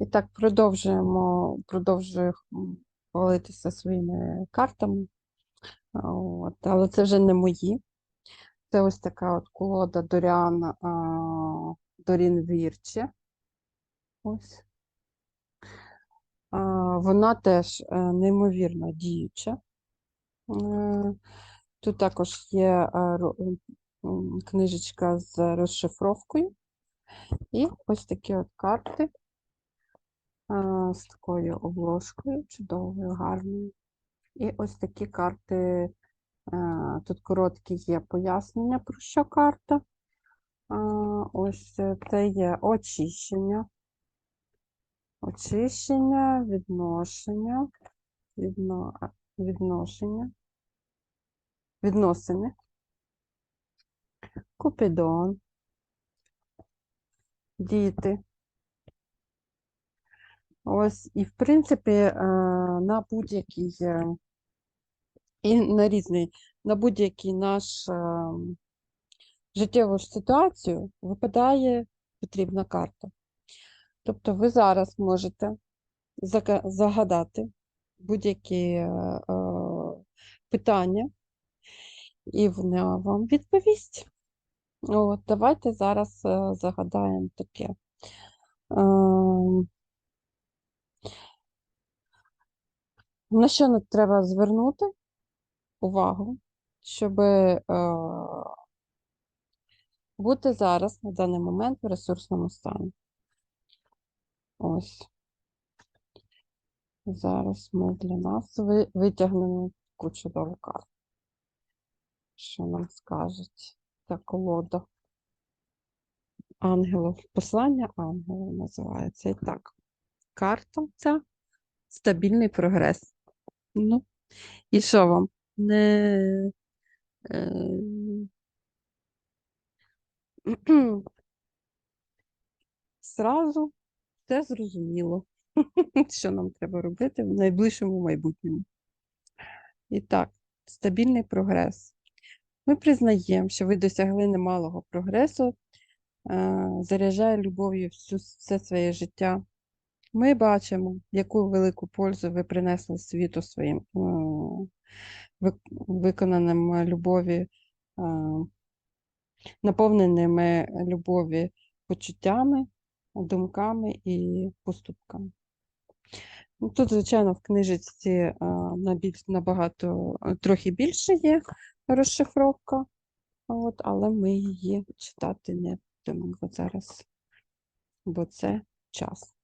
І так продовжуємо, продовжую хвалитися своїми картами. От, але це вже не мої. Це ось така от колода Доріан Дорін Вірче. Ось. Вона теж е, неймовірно діюча. Е, Тут також є е, книжечка з розшифровкою. І ось такі от карти з такою обложкою, чудовою, гарною. І ось такі карти. Тут короткі є пояснення, про що карта. Ось е, це є очищення. Очищення, відношення, відно, відношення, відносини, Купідон, діти. Ось, і в принципі, е, на будь-який е, і на різний, на будь-який наш е, життєву ситуацію випадає потрібна карта. Тобто ви зараз можете загадати будь-які питання, і вона вам відповість. От, давайте зараз загадаємо таке. На що треба звернути увагу, щоб е, бути зараз на даний момент в ресурсному стані? Ось. Зараз ми для нас витягнемо таку чудову карту. Що нам скажуть ця колода? Ангелів. Послання ангелів називається. І так, карта ця стабільний прогрес. Ну, і що вам? Не... Е... Сразу все зрозуміло, що нам треба робити в найближчому майбутньому. І так, стабільний прогрес. Ми признаємо, що ви досягли немалого прогресу, е, заряджає любов'ю все своє життя. Ми бачимо, яку велику пользу ви принесли світу своїм е, виконаним е, любові, е, наповненими любові почуттями, думками і поступками. Ну, Тут, звичайно, в книжечці набагато трохи більше є розшифровка, от, але ми її читати не будемо зараз, бо це час.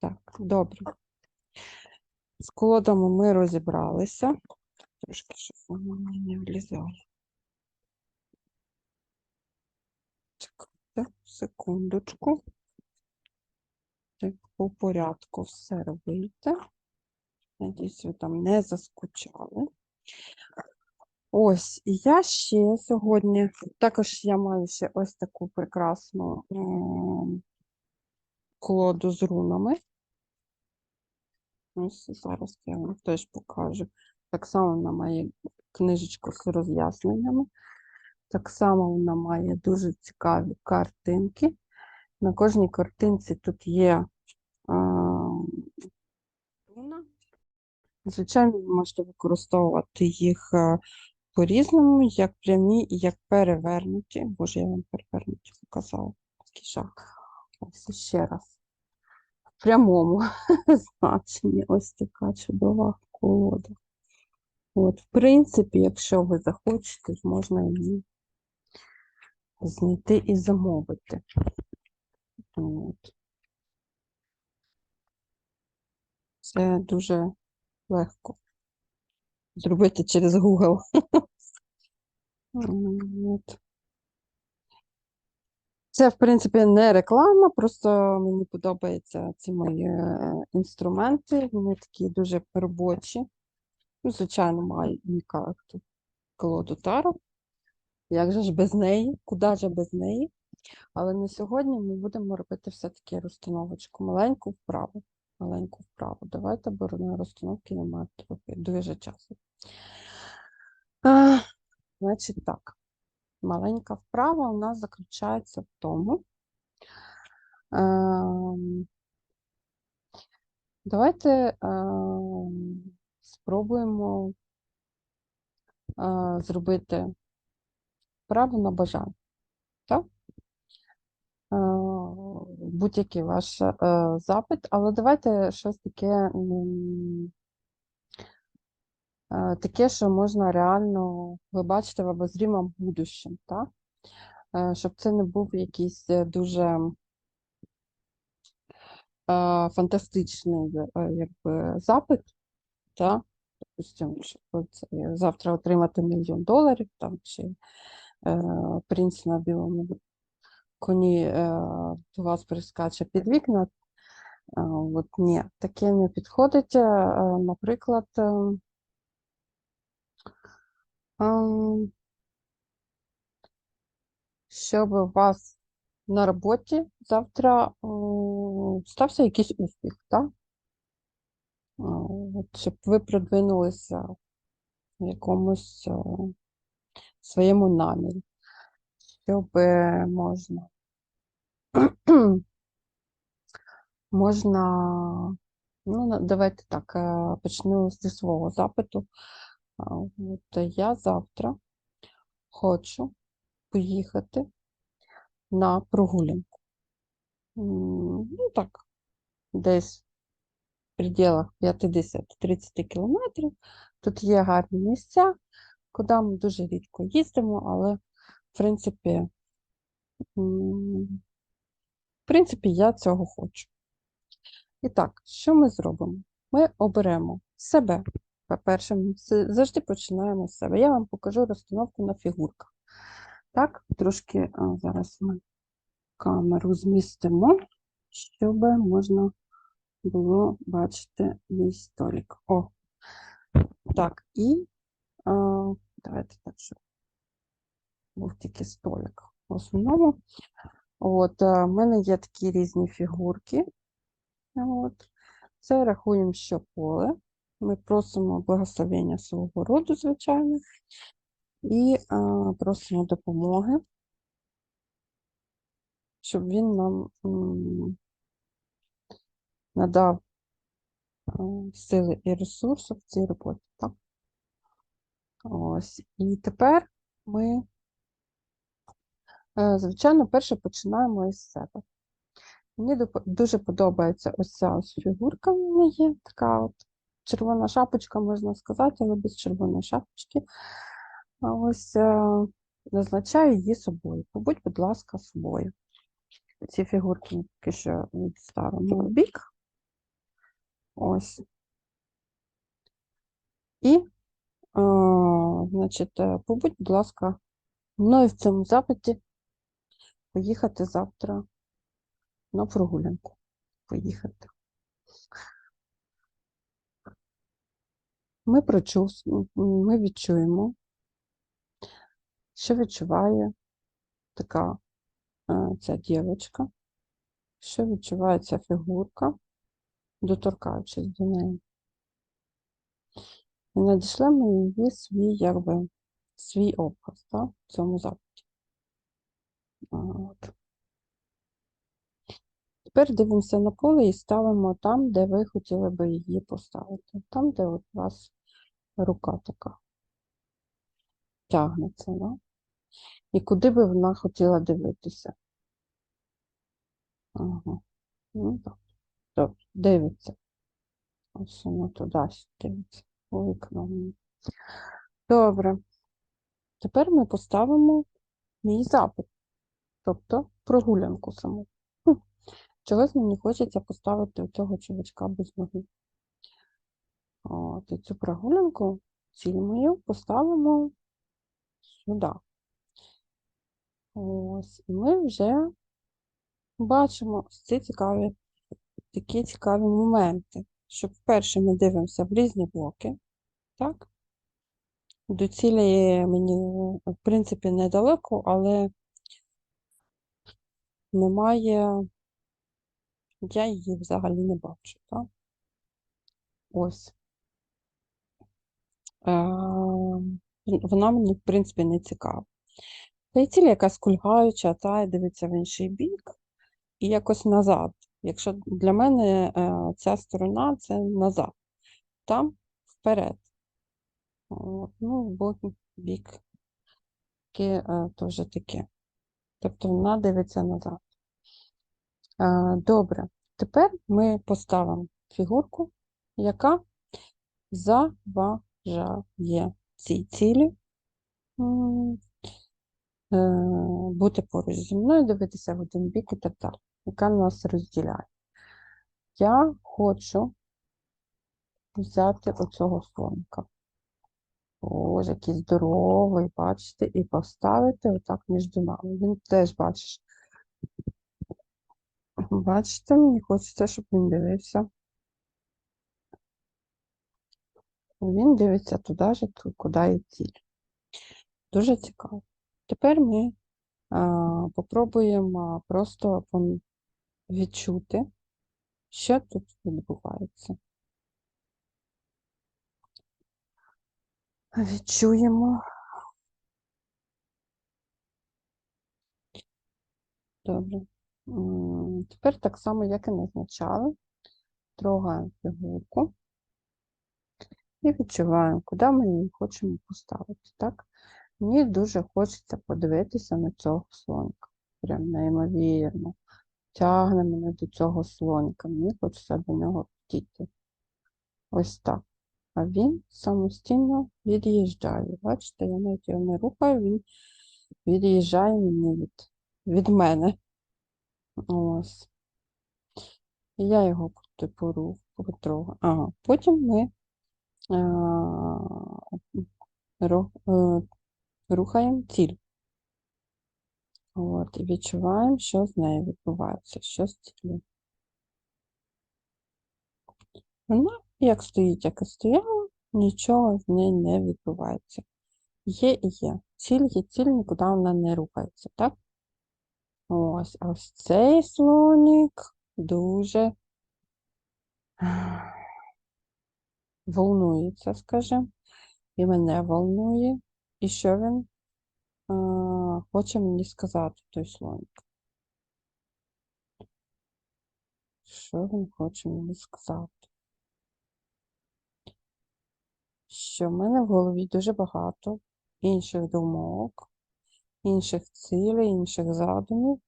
Так, добре. З колодами ми розібралися. Трошки, щоб воно не влізало. Чекайте, секундочку. Так, по порядку все робите. Надіюсь, ви там не заскучали. Ось, і я ще сьогодні, також я маю ще ось таку прекрасну колоду з рунами. Ось зараз я вам теж покажу. Так само вона має книжечку з роз'ясненнями. Так само вона має дуже цікаві картинки. На кожній картинці тут є руна. Звичайно, ви можете використовувати їх е, по-різному, як прямі і як перевернуті. Боже, я вам перевернуті показала. Такий жах. Ось ще раз. В прямому значенні ось така чудова колода. От, в принципі, якщо ви захочете, можна її знайти і замовити. От. Це дуже легко зробити через Google. От. Це, в принципі, не реклама, просто мені подобаються ці мої е, інструменти. Вони такі дуже робочі. Ну, звичайно, маю і карту колоду Таро. Як же ж без неї? Куди ж без неї? Але на сьогодні ми будемо робити все-таки розстановочку. Маленьку вправу. Маленьку вправу. Давайте, бо на розстановки немає трохи дуже часу. А, значить так. Маленька вправа у нас заключається в тому, ем, Давайте е, спробуємо е, зробити право на бажання. Так? Е, будь-який ваш е, запит, але давайте щось таке, таке, що можна реально побачити в обозрімому будущем, так? Е, щоб це не був якийсь е, дуже е, фантастичний е, якби, запит, так? Допустимо, щоб е, завтра отримати мільйон доларів, там, чи е, принц на білому коні е, до вас прискаче під вікна. Е, От ні, таке не підходить. Е, е, Наприклад, е, ем, щоб у вас на роботі завтра стався якийсь успіх, так? Щоб ви продвинулися в якомусь своєму намірі, щоб е, можна можна, ну, давайте так, е, почну зі свого запиту. Я завтра хочу поїхати на прогулянку. Ну так, десь в пределах 50-30 кілометрів. Тут є гарні місця, куди ми дуже рідко їздимо, але в принципі, в принципі, я цього хочу. І так, що ми зробимо? Ми оберемо себе. По-перше, завжди починаємо з себе. Я вам покажу розстановку на фігурках. Так, трошки а, зараз ми камеру змістимо, щоб можна було бачити мій столик. О, так, і а, давайте так, щоб був тільки столик. В основному, от, а, в мене є такі різні фігурки. От. Це рахуємо, що поле. Ми просимо благословення свого роду, звичайно, і а, просимо допомоги, щоб він нам надав а, сили і ресурси в цій роботі. Так? Ось. І тепер ми, е, звичайно, перше починаємо із себе. Мені дуже подобається ось ця ось фігурка в мене є, така от червона шапочка, можна сказати, але без червоної шапочки. Ось е, назначаю її собою. Побудь, будь ласка, собою. Ці фігурки ми поки що відставимо в бік. Ось. І, е, значить, е, побудь, будь ласка, мною в цьому запиті поїхати завтра на прогулянку. Поїхати. Ми прочув, ми відчуємо, що відчуває така е, ця дівчинка, що відчуває ця фігурка, доторкаючись до неї. І надішлемо її свій, якби, свій образ так, в цьому запиті. От. Тепер дивимося на поле і ставимо там, де ви хотіли би її поставити. Там, де от у вас рука така тягнеться. Да? І куди би вона хотіла дивитися. Ага. Ну, так. Добре, дивиться. Ось воно туди дивиться. У вікно. Добре. Тепер ми поставимо мій запит, тобто прогулянку саму. Чогось мені хочеться поставити у цього чувачка без ноги. От, цю прогулянку, ціль мою, поставимо сюди. Ось, і ми вже бачимо ось ці цікаві, такі цікаві моменти, що вперше ми дивимося в різні блоки, так? До цілі мені, в принципі, недалеко, але немає, я її взагалі не бачу, так? Ось. Е, Вона мені, в принципі, не цікава. Та й ціль якась кульгаюча, та й дивиться в інший бік, і якось назад, Якщо для мене е, ця сторона це назад, там вперед. Ну, бок, бік е, теж таке. Тобто вона дивиться назад. Добре, тепер ми поставимо фігурку, яка заважає цій цілі е, бути поруч зі мною, дивитися в один бік і так далі, яка нас розділяє. Я хочу взяти оцього слоника. Боже, який здоровий, бачите, і поставити отак між нами. Він теж бачиш. Бачите, мені хочеться, щоб він дивився. Він дивиться туди ж, куди і ціль. Дуже цікаво. Тепер ми а, попробуємо просто відчути, що тут відбувається. Відчуємо. Добре. Тепер так само, як і назначали, трогаємо фігурку і відчуваємо, куди ми її хочемо поставити. Так? Мені дуже хочеться подивитися на цього слоника. Прям неймовірно. Тягне мене до цього слоника. Мені хочеться до нього втіти. Ось так. А він самостійно від'їжджає. Бачите, я навіть його не рухаю, він від'їжджає мені від, від мене. Ось. І я його типу рух потрогаю. Ага. Потім ми рухаємо ціль. От, і відчуваємо, що з нею відбувається, що з ціллю. Вона як стоїть, як і стояла, нічого з нею не відбувається. Є і є. Ціль є ціль, нікуди вона не рухається, так? Ось, ось цей слонік дуже волнується, скажімо, і мене волнує. І що він а, хоче мені сказати, той слонік? Що він хоче мені сказати? Що в мене в голові дуже багато інших думок, інших цілей, інших задумів,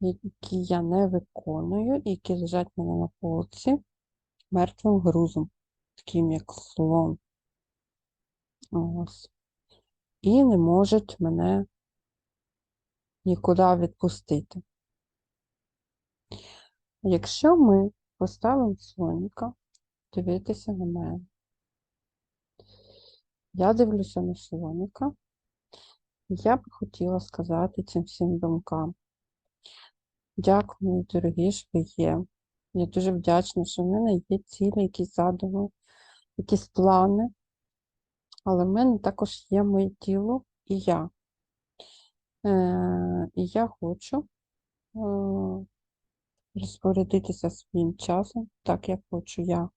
які я не виконую, які лежать мене на полці мертвим грузом, таким як слон. Ось. І не можуть мене нікуди відпустити. Якщо ми поставимо слоніка дивитися на мене, я дивлюся на слоніка, я б хотіла сказати цим всім думкам. Дякую, дорогі, що ви є. Я дуже вдячна, що в мене є цілі, якісь задуми, якісь плани, але в мене також є моє тіло і я. Е, і я хочу е, розпорядитися своїм часом, так як хочу я.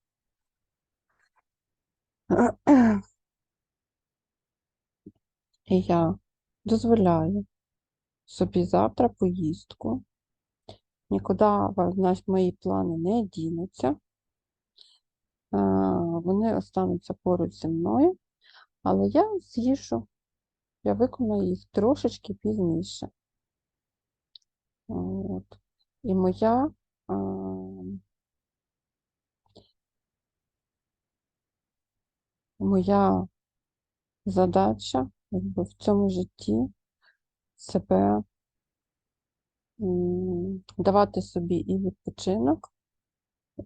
І я дозволяю собі завтра поїздку. Нікуди мої плани не дінуться. Вони остануться поруч зі мною, але я з'їжджу, я виконую їх трошечки пізніше. От. І моя а, моя задача якби, в цьому житті себе давати собі і відпочинок,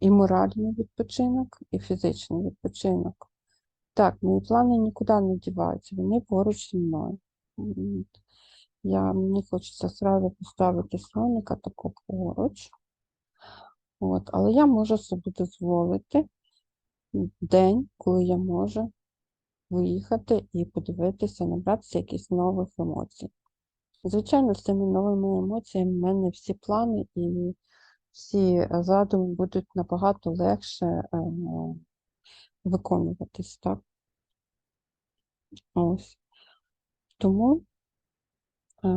і моральний відпочинок, і фізичний відпочинок. Так, мої плани нікуди не діваються, вони поруч зі мною. Я, мені хочеться зразу поставити слоника тако поруч. От, але я можу собі дозволити день, коли я можу виїхати і подивитися, набратися якихось нових емоцій. Звичайно, з цими новими емоціями в мене всі плани і всі е, задуми будуть набагато легше е, виконуватись, так? Ось. Тому е,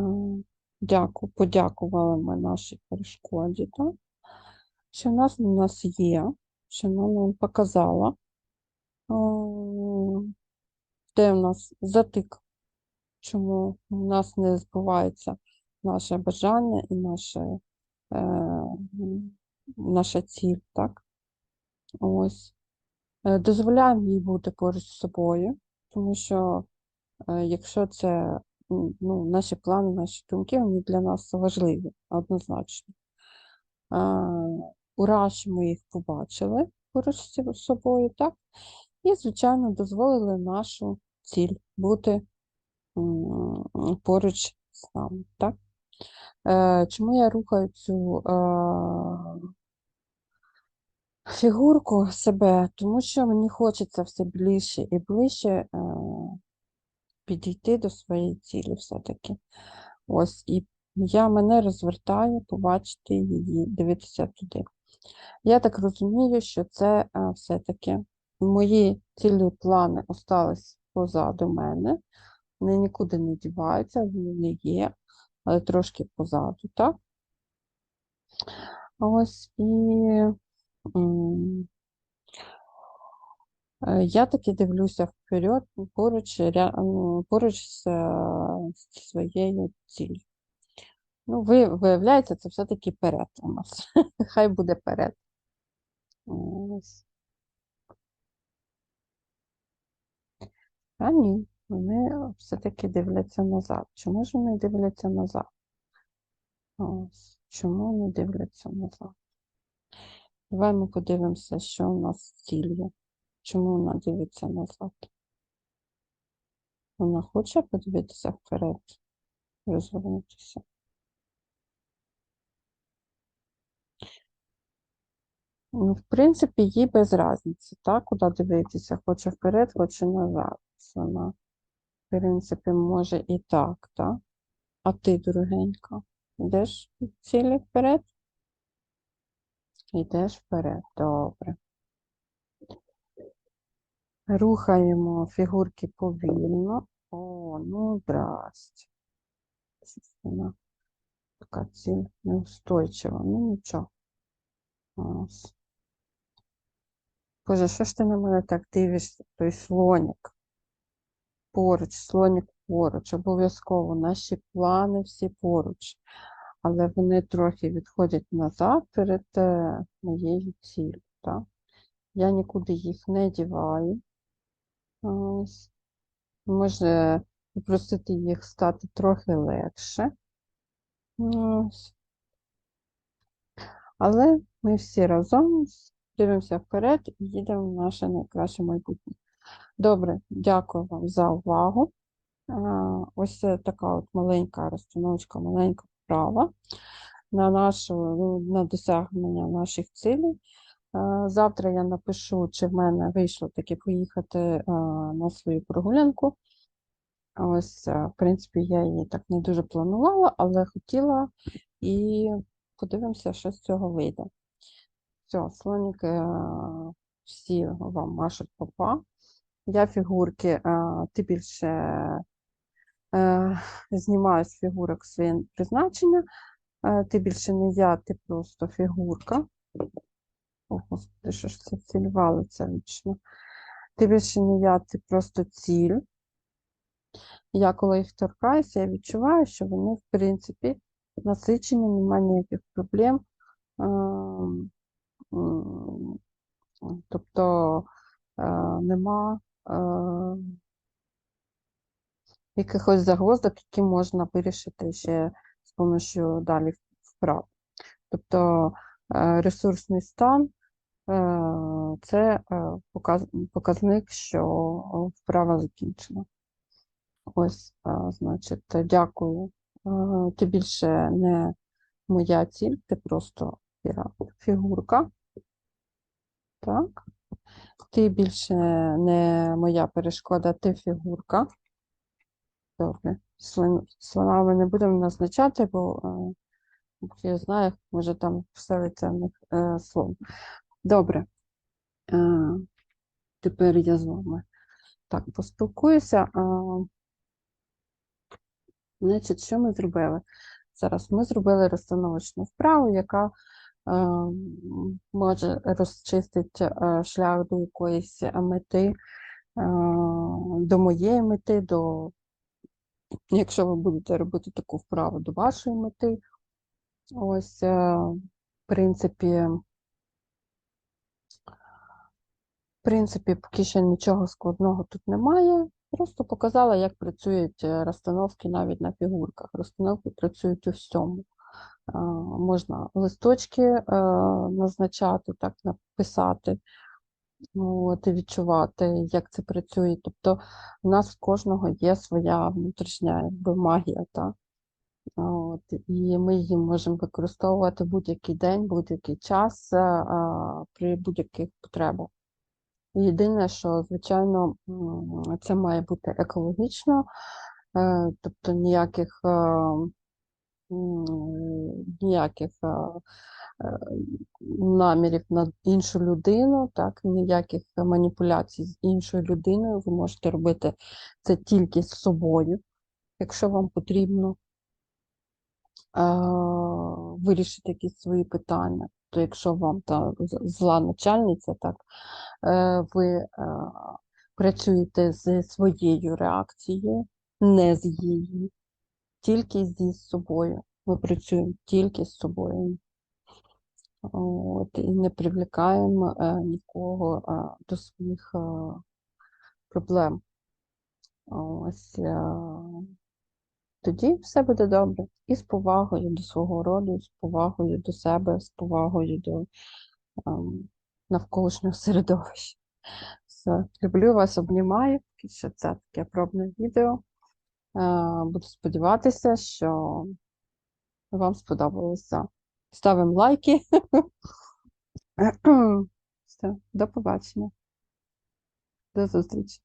дяку, подякували ми нашій перешкоді, так? що в нас у нас є, що вона нам показала, де в нас затик, чому у нас не збувається наше бажання і наше, наша ціль, так? Ось. Е, Дозволяємо їй бути поруч з собою, тому що е, якщо це ну, наші плани, наші думки, вони для нас важливі, однозначно. Е, Ура, що ми їх побачили поруч з собою, так? І, звичайно, дозволили нашу ціль бути поруч з нами, так? Е, Чому я рухаю цю е, фігурку себе? Тому що мені хочеться все ближче і ближче е, підійти до своєї цілі все-таки. Ось, і я мене розвертаю, побачити її, дивитися туди. Я так розумію, що це все-таки мої цілі плани остались позаду мене. Вони нікуди не діваються, вони є, але трошки позаду, так? Ось і е, я таки дивлюся вперед, поруч, ну, поруч з, е, своєю ціллю. Ну, ви, виявляється, це все-таки перед у нас. Хай буде перед. Ось. А ні, вони все-таки дивляться назад. Чому ж вони дивляться назад? Ось. Чому вони дивляться назад? Давай ми подивимося, що у нас з ціллю. Чому вона дивиться назад? Вона хоче подивитися вперед, розвернутися. Ну, в принципі, їй без різниці, так, куди дивитися, хоче вперед, хоче назад. Вона, принципі, може і так, так? А ти, дорогенька, йдеш цілі вперед? Йдеш вперед, добре. Рухаємо фігурки повільно. О, ну, здрасте. Вона така ціль неустойчива. Ну, нічого. Ось. Боже, що ж ти на мене так дивишся? Той слонік. Поруч, слонік поруч, обов'язково. Наші плани всі поруч. Але вони трохи відходять назад перед е, моєю ціллю. Я нікуди їх не діваю. Ось. Може попросити їх стати трохи легше. Але ми всі разом дивимося вперед і їдемо в наше найкраще майбутнє. Добре, дякую вам за увагу. Ось така от маленька розстановочка, маленька вправа на нашу, ну, на досягнення наших цілей. Завтра я напишу, чи в мене вийшло таки поїхати на свою прогулянку. Ось, в принципі, я її так не дуже планувала, але хотіла і подивимося, що з цього вийде. Все, слоніки всі вам машуть попа. Я фігурки, е, ти більше е, знімаю з фігурок своє призначення. Е, Ти більше не я, ти просто фігурка. О, Господи, що ж це ціль вічно. Ти більше не я, ти просто ціль. Я коли їх торкаюся, я відчуваю, що вони, в принципі, насичені, немає ніяких проблем. Ем, Тобто нема якихось загвоздок, які можна вирішити ще з допомогою далі вправ. Тобто е, ресурсний стан е, це е, показник, що вправа закінчена. Ось, значить, дякую. Ти більше не моя ціль, ти просто фігурка. Так. Ти більше не моя перешкода, ти фігурка. Добре. Слон- Слона ми не будемо назначати, бо е, я знаю, може там вселиться е, слон. Добре. Е, тепер я з вами так поспілкуюся. Е, значить, що ми зробили? Зараз ми зробили розстановочну вправу, яка може розчистити е, шлях до якоїсь мети, е, до моєї мети, до, якщо ви будете робити таку вправу до вашої мети. Ось, е, в принципі, в принципі, поки що нічого складного тут немає. Просто показала, як працюють е, розстановки навіть на фігурках. Розстановки працюють у всьому. Можна листочки е, назначати, так, написати, от, і відчувати, як це працює. Тобто у нас в кожного є своя внутрішня якби, магія. Так? От, і ми її можемо використовувати будь-який день, будь-який час е, при будь-яких потребах. Єдине, що, звичайно, це має бути екологічно, е, тобто ніяких, ніяких е, намірів на іншу людину, так, ніяких маніпуляцій з іншою людиною. Ви можете робити це тільки з собою, якщо вам потрібно вирішити якісь свої питання. То якщо вам та зла начальниця, так, е, ви працюєте зі своєю реакцією, не з її, тільки зі собою. Ми працюємо тільки з собою. От, і не привлікаємо е, нікого е, до своїх е, проблем. Ось е, тоді все буде добре. І з повагою до свого роду, з повагою до себе, з повагою до ем, навколишнього середовища. Все, люблю вас, обнімаю. Що це таке пробне відео. Е, Буду сподіватися, що вам сподобалося. Ставимо лайки. Все, до побачення. До зустрічі.